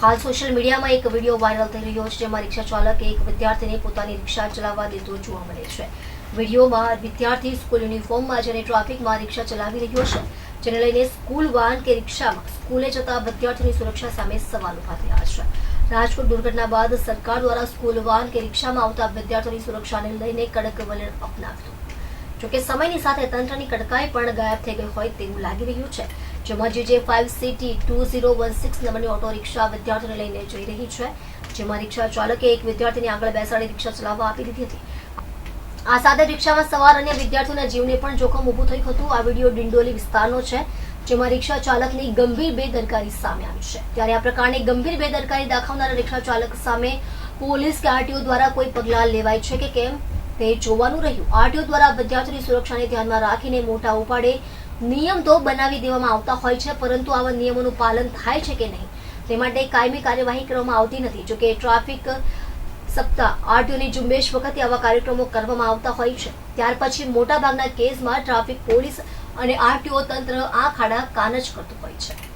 હાલ સોશિયલ મીડિયામાં એક વીડિયો વાયરલ થઈ રહ્યો છે, જેમાં રિક્ષા ચાલકે એક વિદ્યાર્થીને પોતાની રિક્ષા ચલાવવા દેતો જોવા મળે છે. વિડીયોમાં વિદ્યાર્થી સ્કૂલ યુનિફોર્મમાં જેને ટ્રાફિકમાં રિક્ષા ચલાવી રહ્યો છે, જેને લઈને સ્કૂલ વાહન કે રિક્ષામાં સ્કૂલે જતા વિદ્યાર્થીની સુરક્ષા સામે સવાલ ઊભા થયા છે. રાજકોટ દુર્ઘટના બાદ સરકાર દ્વારા સ્કૂલ વાહન કે રિક્ષામાં આવતા વિદ્યાર્થીઓની સુરક્ષાને લઈને કડક વલણ અપનાવ્યું. જોકે સમયની સાથે તંત્રની કડકાઈ પણ ગાયબ થઈ ગઈ હોય તેવું લાગી રહ્યું છે. જેમાં જે five C T two zero one six નંબરની ઓટો રિક્ષા વિદ્યાર્થીઓને લઈને જઈ રહી છે. જેમાં રિક્ષા ચાલકે એક વિદ્યાર્થીને આગળ બેસાડી રિક્ષા ચલાવવા આપી દીધી હતી. આ સાથે રિક્ષામાં સવાર અન્ય વિદ્યાર્થીઓના જીવને પણ જોખમ ઊભું થયું હતું. આ વીડિયો ડિંડોલી વિસ્તારનો છે, જેમાં રિક્ષા ચાલકની ગંભીર બેદરકારી સામે આવી છે. ત્યારે આ પ્રકારની ગંભીર બેદરકારી દાખવનારા રિક્ષા ચાલક સામે પોલીસ કે આરટીઓ દ્વારા કોઈ પગલાં લેવાય છે કે કેમ? તે જોવાનું રહ્યું. આરટીઓ દ્વારા વિદ્યાર્થીઓની સુરક્ષાને ધ્યાનમાં રાખીને મોટા ઉપાડે નિયમ તો બનાવી દેવામાં આવતા હોય છે, પરંતુ આવા નિયમોનું પાલન થાય છે કે નહીં? તે માટે કાયમી કાર્યવાહી કરવામાં આવતી નથી. જોકે ટ્રાફિક સપ્તાહ આરટીઓની ઝુંબેશ વખતે આવા કાર્યક્રમો કરવામાં આવતા હોય છે. ત્યાર પછી મોટાભાગના કેસમાં ટ્રાફિક પોલીસ અને આરટીઓ તંત્ર આ ખાડા કાન જ કરતું હોય છે.